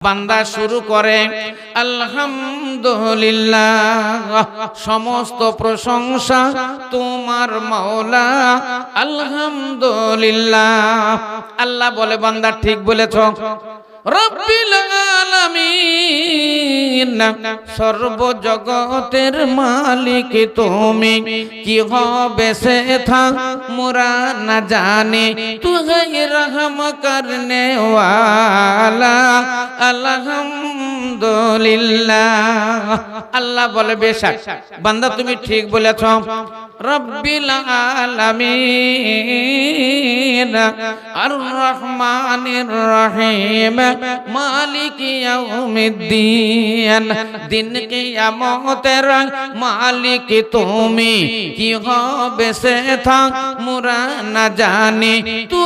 বান্দা শুরু করে আলহামদুলিল্লাহ সমস্ত প্রশংসা তোমার মাওলা আলহামদুলিল্লাহ। আল্লাহ বলে বান্দা ঠিক বলেছ। রব্বিল আলামিন। সর্বজগতের মালিক তুমি। কি হবে সে থা মোরা না জানে। তু হে রহম করনে ওয়ালা আলহামদুলিল্লাহ। আল্লাহ বলে, বেশাক। বান্দা, তুমি ঠিক বলেছ। রব্বিল আলামিন। আর রহমানির রহিম। মালিক ইয়াউমিদ্দিন দিন কিয়ামতের মালিক তুমি। কি হবে সে থা মুরা না জানি। তু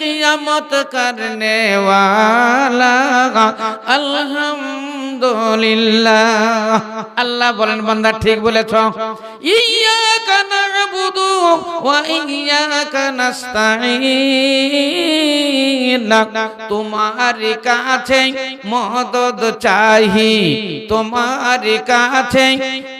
কিয়ামত করনে ওয়ালা আল্লাহ বলেন, বান্দা, ঠিক বলেছ। ইয়াকা নাবুদু ওয়া ইয়াকা নাস্তাইন তোমার কাছে মদদ চাহি, তোমার কাছে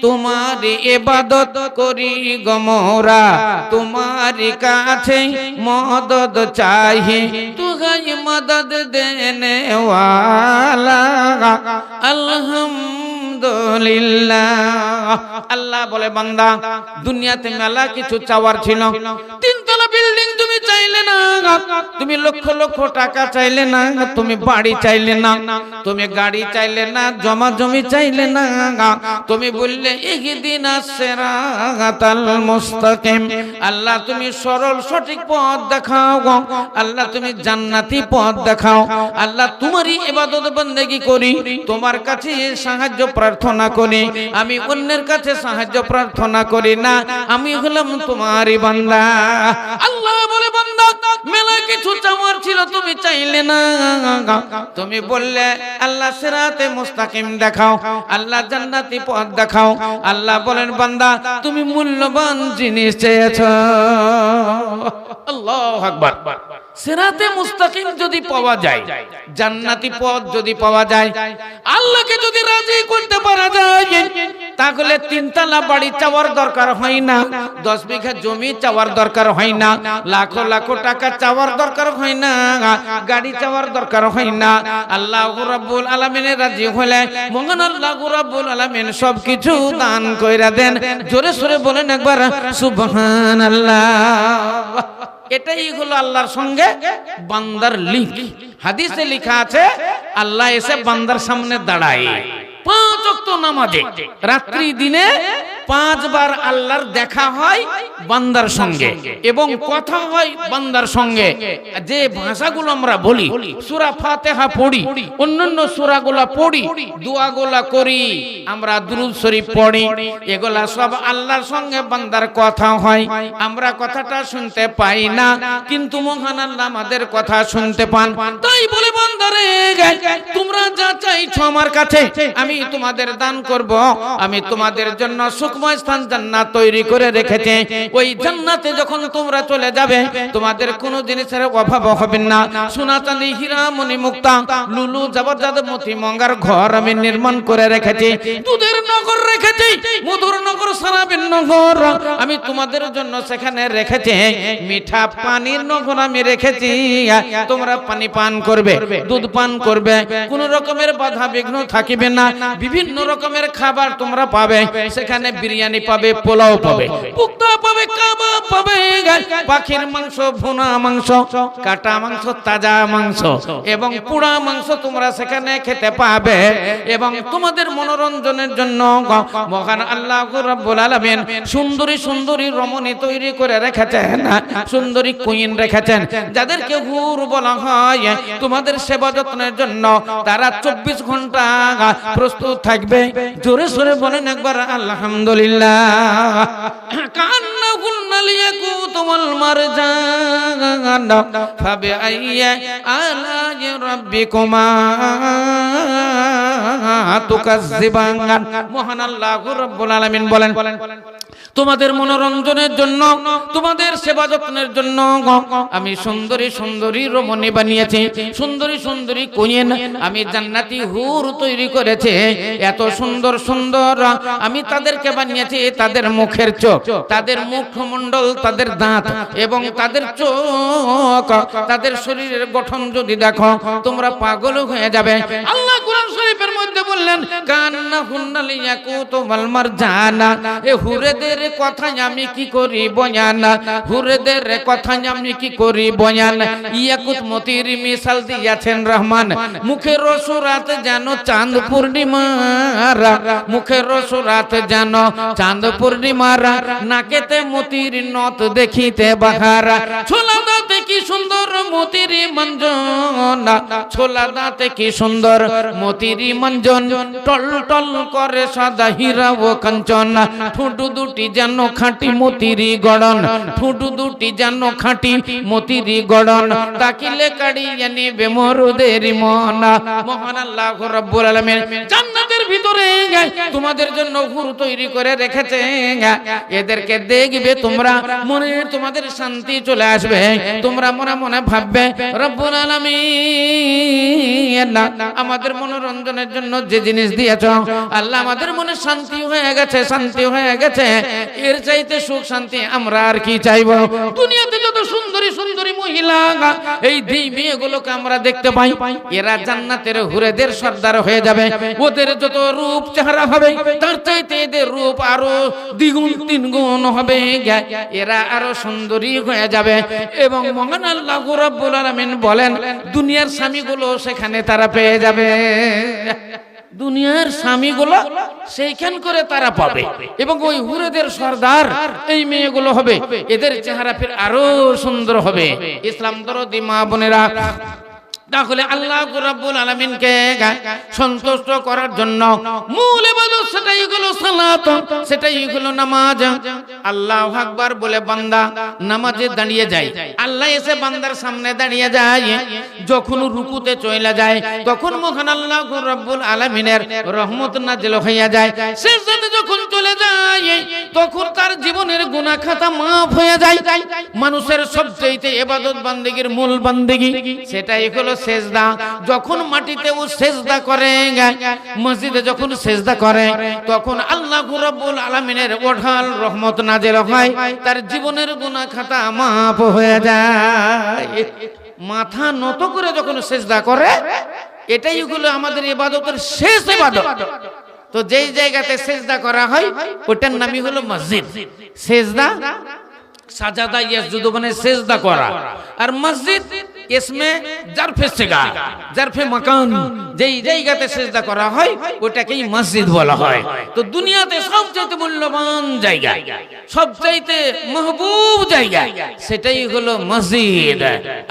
তোমার ইবাদত করি গমরা তোমার কাছে মদদ চাহি, তুহাই মদদ দেনে ওয়ালা আলহামদুলিল্লাহ। আল্লাহ বলে, বান্দা, দুনিয়াতে মেলা কিছু চাওয়ার ছিল। তিনতলা বিল্ডিং তুমি চাইলে না, তুমি লক্ষ লক্ষ টাকা চাইলে না, তুমি বাড়ি চাইলে না, তুমি গাড়ি চাইলে না জমা জমি চাইলে না, তুমি বললে, ইহদিন সিরাতাল মুস্তাকিম। আল্লাহ, তুমি সরল সঠিক পথ দেখাও। আল্লাহ, তুমি জান্নাতি পথ দেখাও। আল্লাহ, তোমারই ইবাদত বন্দেগী করি। তোমার কাছে সাহায্য প্রার্থনা করি। আমি অন্যের কাছে সাহায্য প্রার্থনা করি না। আমি হলাম তোমারই বান্দা। আল্লাহ বলে, বান্দা মেলা কিছু চাওয়ার ছিল, তুমি চাইলে না। তুমি বললে, আল্লাহ সিরাতে মুস্তাকিম দেখাও। আল্লাহ জান্নাতি পথ দেখাও। আল্লাহ বলেন, বান্দা, তুমি মূল্যবান জিনিস চেয়েছ। আল্লাহ আকবার। সিরাতে মুস্তাকিম যদি পাওয়া যায়, জান্নাতি পথ যদি পাওয়া যায়, আল্লাহকে যদি রাজি করতে পারা যায়, তাহলে তিনতলা বাড়ি চাওয়ার দরকার হয় না, দশ বিঘা জমি চাওয়ার দরকার হয় না, লাখো লাখো টাকা চাওয়ার দরকার হয় না, গাড়ি চাওয়ার দরকার হয় না। আল্লাহ রাব্বুল আলামিনের রাজি হলে মহান আল্লাহ রাব্বুল আলামিন সবকিছু দান কইরা দেন। জোরে সোরে বলেন একবার, সুবহানাল্লাহ। এটাই হলো আল্লাহর সঙ্গে বান্দার লিঙ্ক হাদিসে লেখা আছে, আল্লাহ এসে বান্দার সামনে দাঁড়ায়। পাঁচ অক্ত নামাজে, রাত্রি দিনে পাঁচবার আল্লাহর দেখা হয় বান্দার সঙ্গে এবং কথা হয় বান্দার সঙ্গে। যে ভাষাগুলো আমরা বলি, সুরা ফাতিহা পড়ি, অন্যান্য সূরাগুলা পড়ি, দোয়াগুলা করি, আমরা দুরূদ শরীফ পড়ি, এগুলা সব আল্লাহর সঙ্গে বান্দার কথা হয়। আমরা কথাটা শুনতে পাই না, কিন্তু মহান আল্লাহ আমাদের কথা শুনতে পান। তাই বলে বান্দারে তোমরা যা চাইছো আমার কাছে, আমি তোমাদের দান করব। আমি তোমাদের জন্য সুখময় স্থান জান্নাত তৈরি করে রেখেছি। ওই জান্নাতে যখন তোমরা চলে যাবে, তোমাদের কোনো জিনিসের অভাব হবে না। সোনা চাঁদি হীরা মণি মুক্তা, লুলু জবরদস্ত মতি, মঙ্গার ঘর আমি নির্মাণ করে রেখেছি। দুধের নগর রেখেছি, মধুর নগর, সারাবিন নগর আমি তোমাদের জন্য সেখানে রেখেছি। মিঠা পানির নগর আমি রেখেছি, তোমরা পানি পান করবে, দুধ পান করবে। কোন রকমের বাধা বিঘ্ন থাকিবে না। বিভিন্ন রকমের খাবার তোমরা পাবে। সেখানে বিরিয়ানি পাবে, পোলাও পাবে। পুক্তা পাবে, কাবাব পাবে পাখির মাংস, ভুনা মাংস, কাটা মাংস, তাজা মাংস। এবং পুড়া মাংস তোমরা সেখানে খেতে পাবে। এবং তোমাদের মনোরঞ্জনের জন্য মহান আল্লাহ রাব্বুল আলামিন সুন্দরী সুন্দরী রমণী তৈরি করে রেখেছেন, সুন্দরী কুইন রেখেছেন। যাদেরকে হুর বলা হয়, তোমাদের সেবা যত্নের জন্য তারা চব্বিশ ঘণ্টা প্রস্তুত থাকবে। জোরে সোরে বলেন একবার, আলহামদুলিল্লাহ। কান্না কুন্না লিয়াকু তোমাল মারজান। ফাবে আইয়া আলা রাব্বিকুমা। তুকাজ্জিবান। মহান আল্লাহ রাব্বুল আলামিন বলেন তোমাদের মনোরঞ্জনের জন্য, তোমাদের সেবা যত্নের জন্য আমি সুন্দরী সুন্দরী রমণী বানিয়েছি। সুন্দরী সুন্দরী কোয়েন আমি জান্নাতি হুর তৈরি করেছে। এত সুন্দর সুন্দর আমি তাদেরকে বানিয়েছি, তাদের মুখের চোখ, তাদের মুখমণ্ডল, তাদের দাঁত এবং তাদের চোখ। তাদের শরীরের গঠন যদি দেখো, তোমরা পাগল হয়ে যাবে। আল্লাহ কোরআন শরীফের মধ্যে বললেন কান্না হুন্নালি ইয়াকুতু ওয়াল মারজানা। এ হুরেদের কথাই আমি কি করি বয়ান? হুরেদের কথাই আমি কি করি বয়ান? ইয়াকুত মতির মিসাল দিয়াছেন রহমান। মুখের সুরাত যেন চাঁদ পূর্ণিমার। মুখের সুরাত যেন চাঁদ পূর্ণিমার। নাকেতে মতির নত দেখিতে বাহারা। ছোলা দাঁতে কি সুন্দর মতির মঞ্জন। ছোলা দাঁতে কি সুন্দর মতির মঞ্জন। টল টল করে সাদা হীরা ও কাঞ্চন। ঠুটু দুটি যেন খাঁটি মতিরি গড়ন, ঠুটু দুটি যেন খাঁটি মতিরি গড়ন, তাকিলে কাড়িয়ে জানি মরুদের মন। মহান আল্লাহ রব্বুল আলামিন জান্নাতের ভিতরে তোমাদের জন্য হুর তৈরি করে রেখেছে এদেরকে দেখবে তোমরা, মনে তোমাদের শান্তি চলে আসবে। তোমরা মনে মনে ভাববে, রব্বুল আমাদের মনোরঞ্জনের জন্য যে জিনিস দিয়েছ, আল্লাহ আমাদের মনে শান্তি হয়ে গেছে, শান্তি হয়ে গেছে। এর চাইতে সুখ শান্তি আমরা আর কি চাইব? দুনিয়াতে যত সুন্দরী সুন্দরী মহিলা, এই দুই মেয়েগুলোকে আমরা দেখতে পাই, এরা জান্নাতের হুরেদের সর্দার হয়ে যাবে। ওদের যত রূপ চেহারা হবে, তার চাইতে এদের রূপ আরও দ্বিগুণ তিন গুণ হবে। এরা আরও সুন্দরী হয়ে যাবে। এবং মহান আল্লাহ রাব্বুল আলামিন বলেন, দুনিয়ার স্বামীগুলো সেখানে তারা পেয়ে যাবে। দুনিয়ার স্বামীগুলো সেইখান করে তারা পাবে। এবং ওই হুরেদের সর্দার, এই মেয়েগুলো হবে। এদের চেহারা ফের আরও সুন্দর হবে। ইসলাম দরদি মা বোনেরা তাহলে আল্লাহ রাব্বুল আলামিনকে সন্তুষ্ট করার জন্য মূল ইবাদত সেটাই হলো সালাত, সেটাই হলো নামাজ। আল্লাহু আকবার বলে বান্দা নামাজে দাঁড়িয়ে যায় আল্লাহ এসে বান্দার সামনে দাঁড়িয়ে যায়। যখন রুকুতে চলে যায়, তখন মহান আল্লাহ রাব্বুল আলামিনের রহমত নাজিল হইয়া যায়। সেজদাতে যখন চলে যায়, তখন তার জীবনের গুনাহ খাতা মাফ হয়ে যায়। মানুষের সবচেয়ে ইবাদত বান্দেগীর মূল বান্দেগী, সেটাই হলো সেজদা, যখন মাটিতে ও সেজদা করে, মসজিদে যখন সেজদা করে, তখন আল্লাহ রাব্বুল আলামিনের ওঠাল রহমত নাজেল হয়, তার জীবনের গুনাহ খাতা মাপ হয়ে যায়। মাথা নত করে যখন সেজদা করে, এটাই হলো আমাদের ইবাদতের শেষ ইবাদত। তো যেই জায়গাতে সেজদা করা হয়, ওটার নামই হলো মসজিদ। সেজদা, সাজাদা ইয়াসজুদু মানে সেজদা করা। আর মসজিদ এসমে জারফে সেগা, জারফে মাকান, যেই জায়গাতে সেজদা করা হয় ওটাকেই মসজিদ বলা হয়। তো দুনিয়াতে সবচেয়ে মূল্যবান জায়গা সবচেয়ে মাহবুব জায়গা, সেটাই হলো মসজিদ।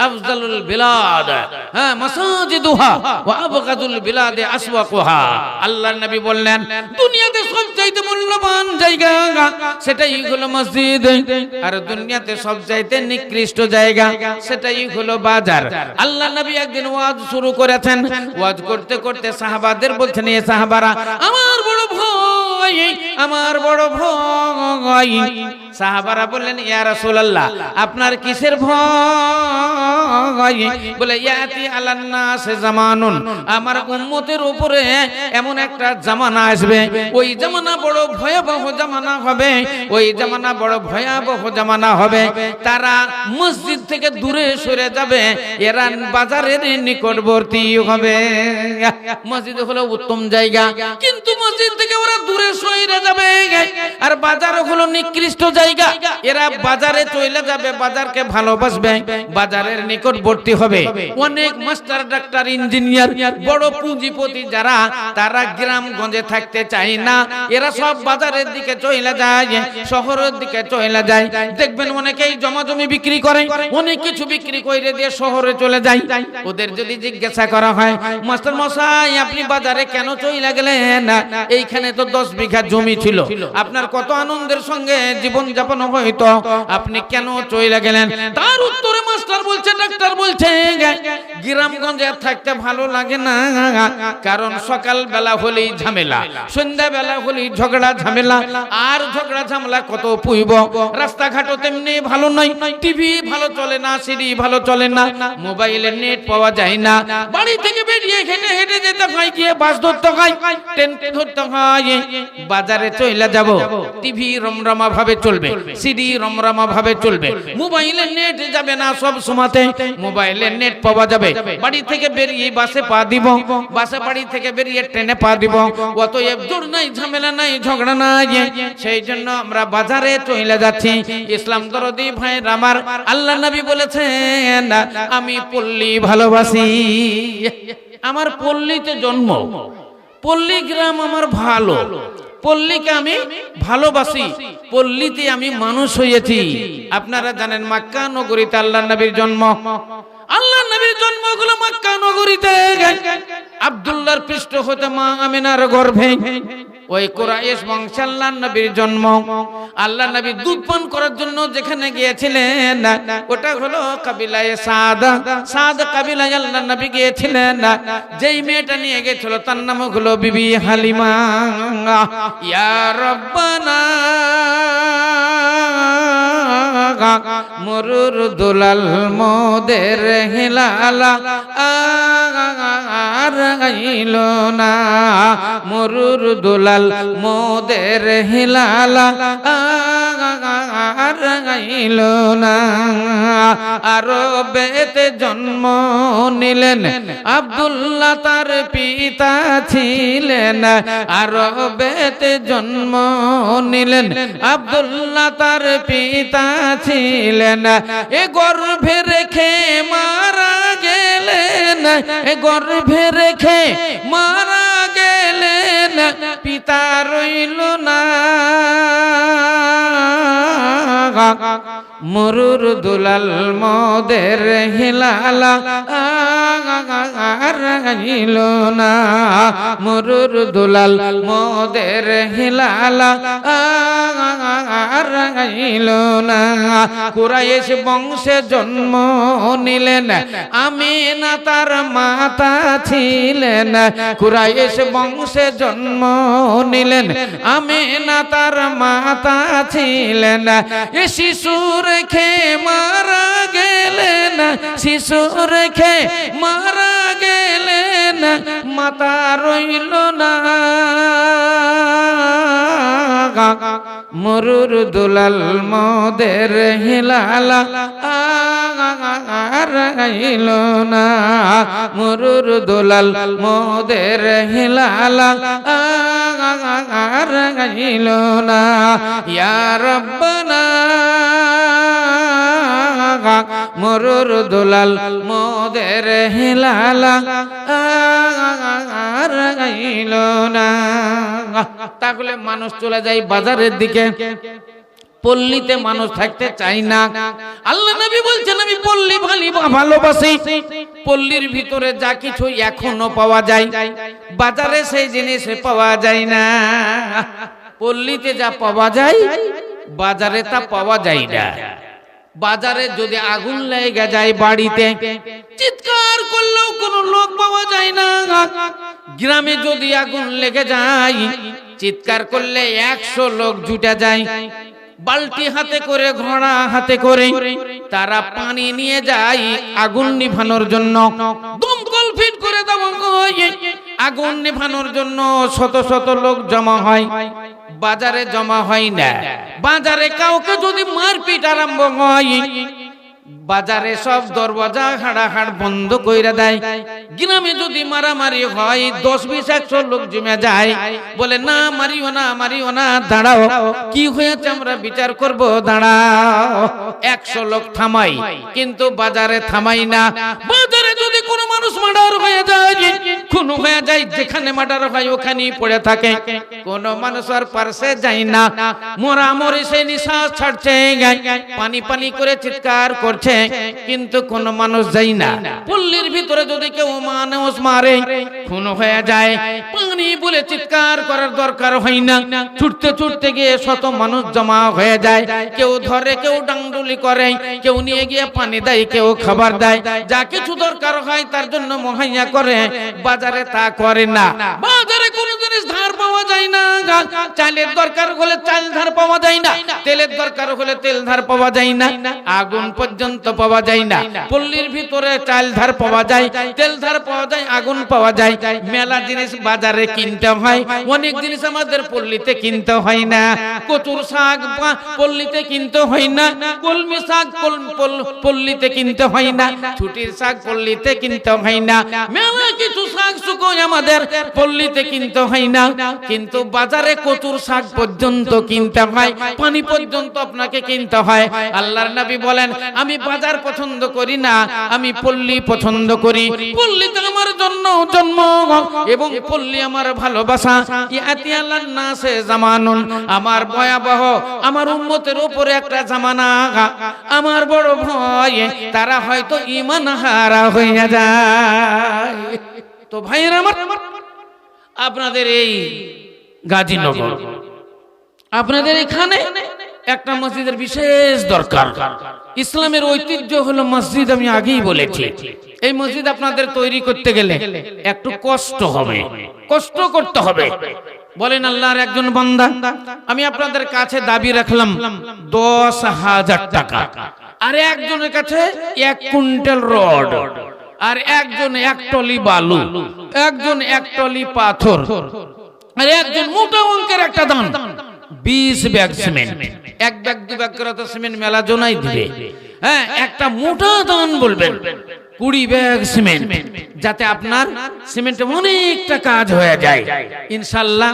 আফজালুল বিলাদ হ্যাঁ মাসাজিদুহা ওয়া আবগাদুল বিলাদে আসওয়াকুহা। আল্লাহর নবী বললেন, দুনিয়াতে সবচেয়ে মূল্যবান জায়গা, সেটাই হলো মসজিদ। আর দুনিয়াতে সবচেয়ে নিকৃষ্ট জায়গা, সেটাই হলো বাজার। আল্লাহ নবী একদিন ওয়াজ শুরু করেছেন। ওয়াজ করতে করতে সাহাবাদের বলছেন, এ সাহাবারা, আমার বড় ভয়। আমার বড় ভয়। সাহাবারা বললেন, ইয়া রাসূলুল্লাহ, আপনার কিসের ভয়? বলে, ইয়াতি আলান জামানুন, আমার উম্মতের উপরে এমন একটা জামানা আসবে। ওই জামানা বড় ভয়াবহ জামানা হবে, ওই জামানা বড় ভয়াবহ জামানা হবে। তারা মসজিদ থেকে দূরে সরে যাবে এরা বাজারের নিকটবর্তী হবে। মসজিদ হলো উত্তম জায়গা। কিন্তু মসজিদ থেকে ওরা দূরে বাজারের দিকে যায়, শহরের দিকে চলে যায়। দেখবেন অনেকেই জমা জমি বিক্রি করে, অনেক কিছু বিক্রি করে দিয়ে শহরে চলে যায়। ওদের যদি জিজ্ঞাসা করা হয় মাস্টার মশাই আপনি বাজারে কেন চলে গেলেন? এইখানে তো দশ বিঘা জমি ছিল। আপনার কত আনন্দের সঙ্গে জীবন যাপন হয়তো আপনি কেন চলে গেলেন? তার উত্তরে মাস্টার বলছে, ডাক্তার বলছে, গ্রামগঞ্জে থাকতে ভালো লাগে না। কারণ সকাল বেলা হলেই ঝামেলা সন্ধ্যা বেলা হলেই ঝগড়া ঝামেলা। আর ঝগড়া ঝামেলা কত পুইব? রাস্তাঘাটও তেমনি ভালো নয়। টিভি ভালো চলে না, সিডি ভালো চলে না। মোবাইলে নেট পাওয়া যায় না। বাড়ি থেকে বেরিয়ে হেঁটে হেঁটে যেতে হয়, গিয়ে বাস ধরতে হয়, ট্রেন ধরতে হয়। বাজারে চলে যাব। টিভি রমরমা ভাবে চলবে, সিডি রমরমা ভাবে চলবে। মোবাইলে নেট যাবে না সব সময়তে, মোবাইলে নেট পাওয়া যাবে। বাড়ি থেকে বেরিয়ে বাসে পা দিব, বাসে বাড়ি থেকে বেরিয়ে ট্রেনে পা দিব। অতএব দূর নাই, ঝামেলা নাই, ঝগড়া নাই। সেই জন্য আমরা বাজারে চলে যাচ্ছি। ইসলাম দরদি ভাই আমার আল্লাহ নবী বলেছেন, আমি পল্লী ভালোবাসি। আমার পল্লীতে জন্ম। পল্লী গ্রাম আমার ভালো। পল্লীকে আমি ভালোবাসি। পল্লীতে আমি মানুষ হয়েছি। আপনারা জানেন মাক্কা নগরীতে আল্লাহ নবীর জন্ম। আল্লাহ নবীর জন্ম হলো মক্কা নগরীতে আব্দুল্লাহর পৃষ্ঠ হতে মা আমিনার গর্ভে। ওই কোরাইশ বংশে আল্লাহ নবীর জন্ম। আল্লাহ নবী দুধ পান করার জন্য যেখানে গিয়েছিলেন, ওটা হলো কাবিলায় সাদ। সাদ কাবিলায় আল্লাহ নবী গিয়েছিলেন। যেই মেয়েটা নিয়ে গেছিল তার নাম হলো বিবি হালিমা। ইয়া রব্বানা। মরুর দুলাল মোদের হিলালা আর গাইল না। মরুর দুলাল মোদের হিলালা আর গাইল না আরও বেতে জন্ম নিলেন। আব্দুল্লাহ তার পিতা ছিলেন। আরও বেতে জন্ম নিলেন। আব্দুল্লাহ তার পিতা ছিলেন। এ গর্ভে রেখে মারা গেলেন। এ গর্ভে রেখে মারা গেলেন। পিতা রইল না। মরুর দুলাল মদের হিলালা রইল না। মরুর দুলাল মদের হিলালা রইল না কুরাইশ বংশে জন্ম নিলেন। আমি না তার মাতা ছিলেন। কুরাইশ বংশে জন্ম নিলেন। আমি না তার মাতা ছিলেন। এ শিশু রেখে মারা গেলেন। শিশুর খে মারা গেলেন। মাতা রইল না। মরুর দুলাল মদের হিলালা গাইল না। মরুর দুলাল মদের হিলালা গাইল না। ইয়ার রব্বানা মরুর দুলাল, মোদের হিলালা তাহলে মানুষ চলে যায় বাজারের দিকে। পল্লীতে মানুষ থাকতে চাই না। আল্লাহ নবী বলছেন, আমি পল্লী ভালি ভালোবাসি। পল্লীর ভিতরে যা কিছু এখনও পাওয়া যায়, বাজারে সেই জিনিস পাওয়া যায় না। পল্লীতে যা পাওয়া যায়, বাজারে তা পাওয়া যায় না। বাজারে যদি আগুন লেগে যায় বাড়িতে, চিৎকার করলেও কোনো লোক পাওয়া যায় না। গ্রামে যদি আগুন লেগে যায়, চিৎকার করলে একশো লোক জুটে যায়। বালতি হাতে করে, ঘোড়া হাতে করে তারা পানি নিয়ে যায় আগুন নিভানোর জন্য। দমকল ফিট করে দেব আগুন নিভানোর জন্য শত শত লোক জমা হয়। বাজারে জমা হয় না। বাজারে কাউকে যদি মারপিট আরম্ভ হয় বাজারে সব দরওয়াজা হাড়াহাড় বন্ধ কইরা দেয়। গ্রামে যদি মারামারি হয়, দশ বিশ একশো লোক জমে যায়। বলে, না, মারিও না মারিও না, দাঁড়াও, কি হয়েছে আমরা বিচার করব, দাঁড়াও। একশো লোক থামাই কিন্তু বাজারে থামাই না। বাজারে যদি কোনো মানুষ মার্ডার হয়ে যায়, খুন হয়ে যায়, যেখানে মার্ডার হয় ওখানেই পড়ে থাকে। কোন মানুষ আর পার্শ্বে যায় না। মোরা মরে সে নিঃশ্বাস ছাড়ছে। পানি পানি করে চিৎকার করছে। কিন্তু কোন মানুষ যায় না। পল্লীর ভিতরে যদি কেউ মানুষ মারে, খুন হয়ে যায়। পানি বলে চিৎকার করার দরকার হয় না। ছুটতে ছুটতে গিয়ে শত মানুষ জমা হয়ে যায়। কেউ ধরে, কেউ ডাংডুলি করে, কেউ নিয়ে গিয়ে পানি দেয়, কেউ খাবার দেয়। যা কিছু দরকার হয় তার জন্য মহাইয়া করে, বাজারে তা করে না। বাজারে কোনো জিনিস ধার পাওয়া যায় না চালের দরকার হলে চাল ধার পাওয়া যায় না, তেলের দরকার হলে তেল ধার পাওয়া যায় না। আগুন পর্যন্ত পাওয়া যায় না। পল্লীর ভিতরে চাল ধার পাওয়া যায়। তেল ধার পাওয়া যায় আগুন পাওয়া যায়। মেলা জিনিস বাজারে কিনতে হয় অনেক জিনিস আমাদের পল্লীতে কিনতে হয় না। কচুর শাক পল্লীতে কিনতে হয় না কলমি শাক পল্লীতে কিনতে হয় না ছুটির শাক পল্লীতে কিনতে হয় না। মেলা কিছু শাক শুকোয় আমাদের পল্লীতে কিনতে হয় না। কিন্তু বাজারে কচুর শাক পর্যন্ত কিনতে হয় পানি পর্যন্ত আপনাকে কিনতে হয়। আল্লাহর নবী বলেন আমি বাজার পছন্দ করি না, আমি পল্লী পছন্দ করি। পল্লীতে আমার জন্য জন্ম এবং পল্লী আমার ভালোবাসা। ইয়াতি আল্লাহ নাসে জামানুন, আমার ভয়াবহ, আমার উম্মতের উপরে একটা জামানা। আমার বড় ভয় তারা হয়তো ইমান হারা হইয়া যায়। তো ভাইয়ের আমার, আপনাদের এই গাজীনগর আপনাদের এখানে একটা মসজিদের বিশেষ দরকার। ইসলামের ঐতিহ্য হলো মসজিদ, আমি আগেই বলেছি। এই মসজিদ আপনাদের তৈরি করতে গেলে একটু কষ্ট হবে। কষ্ট করতে হবে। বলেন আল্লাহর একজন বান্দা, আমি আপনাদের কাছে দাবি রাখলাম, দশ হাজার টাকা। আর একজনের কাছে এক কুইন্টাল রড, আর একজন এক টলি বালু, একজন এক টলি পাথর, আর একজন মোটা অঙ্কের একটা দান। বিশ ব্যাগ সিমেন্ট। এক ব্যাগ, দু ব্যাগ করে তো সিমেন্ট মেলা জোনাই দিবে। হ্যাঁ একটা মোটা দান বলবেন। কুড়ি ব্যাগ সিমেন্ট, যাতে আপনার সিমেন্টে অনেকটা কাজ হয়ে যায়। ইনশাল্লাহ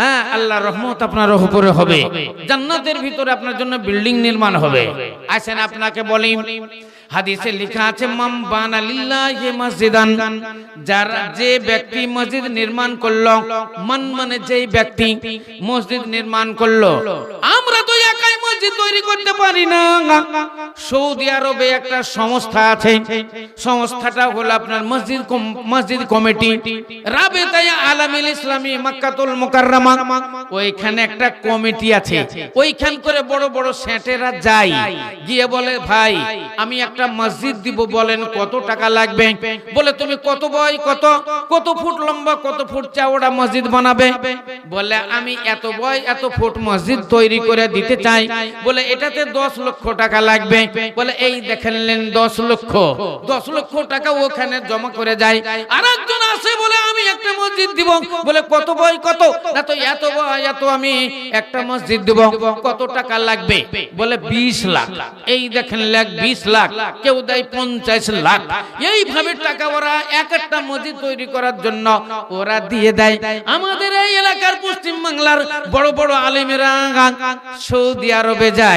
হ্যাঁ আল্লাহ রহমত আপনার উপরে হবে। জান্নাতের ভিতরে আপনার জন্য বিল্ডিং নির্মাণ হবে। আসেন আপনাকে বলি হাদিসে লেখা আছে মাম বানালিল্লাহ মসজিদান যারা যে ব্যক্তি মসজিদ নির্মাণ করল, মন মানে যেই ব্যক্তি মসজিদ নির্মাণ করল। আমরা তো একাই মসজিদ তৈরি করতে পারি না। সৌদি আরবে একটা সংস্থা আছে। সংস্থাটা হলো আপনার মসজিদ মসজিদ কমিটি। রাবেতায় আলামিল ইসলামী মাক্কাতুল মুকাররমা। ওইখানে একটা কমিটি আছে। ওইখান করে বড় বড় সেটেরা যায়। গিয়ে বলে, ভাই, আমি একটা মসজিদ দিব, বলেন কত টাকা লাগবে? বলে, তুমি কত বয়, কত? কত ফুট লম্বা, কত ফুট চওড়া মসজিদ বানাবে? বলে, আমি এত বয়, এত ফুট মসজিদ তৈরি করে দিতে চাই। বলে এটাতে দশ লক্ষ টাকা লাগবে। বলে, এই দেখেনলেন দশ লক্ষ। দশ লক্ষ টাকা ওখানে জমা করে যায়। আর একজন আসে বলে, আমি একটা মসজিদ দিব। বলে, কত বই, কত? না তো, এত বয় এত আমি একটা মসজিদ দিব। কত টাকা লাগবে? বলে, বিশ লাখ। এই দেখেন লাখ, বিশ লাখ। কেউ দেয় পঞ্চাশ লাখ। এইভাবে টাকা ওরা এক একটা মসজিদ তৈরি করার জন্য ওরা দিয়ে দেয়। আমাদের এই এলাকার পশ্চিম বাংলার বড় বড় আলিমেরা সৌদি আরবে যায়।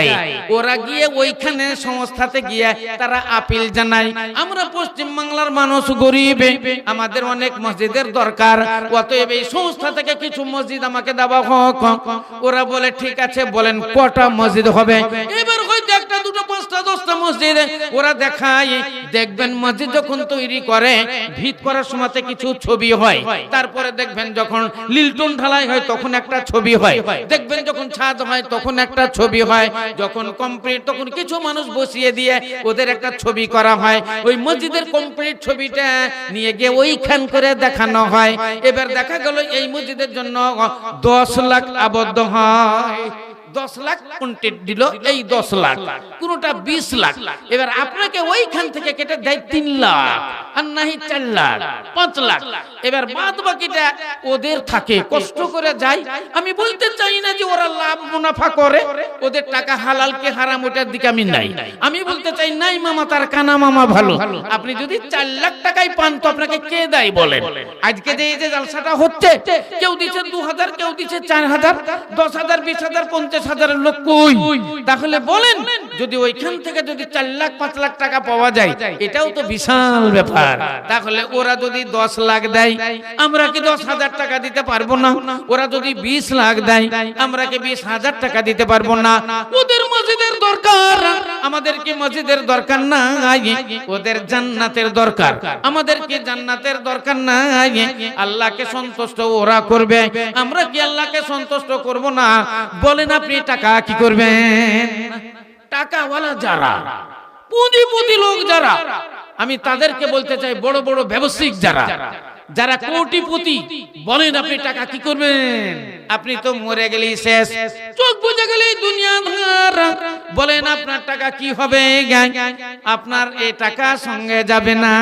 ওরা গিয়ে ওইখানে সংস্থাতে গিয়ে তারা আপিল জানায়। আমরা পশ্চিম বাংলার মানুষ গরিব। আমাদের অনেক মসজিদের দরকার। অতএব এই সংস্থা থেকে কিছু মসজিদ আমাকে দেওয়া হোক। ওরা বলে ঠিক আছে বলেন কটা মসজিদ হবে। এবার দুটো পাঁচটা, দশটা মসজিদ ওরা দেখায়, দেখবেন মসজিদ যখন তৈরি করে, ভিত করার সময়তে কিছু ছবি হয়। তারপরে দেখবেন যখন লিলটন ঢালাই হয়, তখন একটা ছবি হয়। দেখবেন যখন ছাদ হয়, তখন একটা ছবি হয়। যখন কমপ্লিট তখন কিছু মানুষ বসিয়ে দিয়ে ওদের একটা ছবি করা হয়। ওই মসজিদের কমপ্লিট ছবিটা নিয়ে গিয়ে ওইখান করে দেখানো হয়। এবার দেখা গেল, এই মসজিদের জন্য দশ লাখ আবদ্ধ হয়। দশ লাখ কন্টেন্ট দিল? এই দশ লাখ। কোনটা বিশ লাখ। এবার আপনাকে ওইখান থেকে কেটে দেয় তিন লাখ আর নাহি চার লাখ, পাঁচ লাখ। এবার বাদ বাকিটা ওদের থাকে, কষ্ট করে যায়। আমি বলতে চাই না যে ওরা লাভ মুনাফা করে, ওদের টাকা হালাল কে হারাম ওটার দিকে আমি নাই। আমি বলতে চাই, নাই মামা, তার কানা মামা ভালো। আপনি যদি চার লাখ টাকাই পান, তো আপনাকে কে দেয় বলেন? আজকে যে এই যে জালসাটা হচ্ছে, কেউ দিচ্ছে দু হাজার কেউ দিচ্ছে চার হাজার দশ হাজার বিশ হাজার পঞ্চাশ হাজারের লোক কই? তাহলে বলেন, যদি ওইখান থেকে যদি চার লাখ, পাঁচ লাখ টাকা পাওয়া যায়, এটাও তো বিশাল ব্যাপার। তাহলে ওরা যদি দশ লাখ দেয়, আমরা কি দশ হাজার টাকা দিতে পারব না? ওরা যদি বিশ লাখ দেয়, আমরা কি বিশ হাজার টাকা দিতে পারব না? ওদের মসজিদের দরকার। আমাদেরকে মসজিদের দরকার নাই? ওদের জান্নাতের দরকার। আমাদেরকে জান্নাতের দরকার নাই? আল্লাহকে সন্তুষ্ট ওরা করবে। আমরা কি আল্লাহকে সন্তুষ্ট করব না? বলেন আপনি টাকা কি করবেন? টাকাওয়ালা যারা পুঁজিপতি লোক যারা আমি তাদেরকে বলতে চাই বড় বড় ব্যবসায়িক যারা যারা কোটিপতি বলেন আপনি টাকা কি করবেন? আপনি তো মরে গেলেই শেষ। চোখ বুঝে গেলেই দুনিয়া ধার বলেন আপনার টাকা কি হবে আপনার এই টাকা সঙ্গে যাবে না।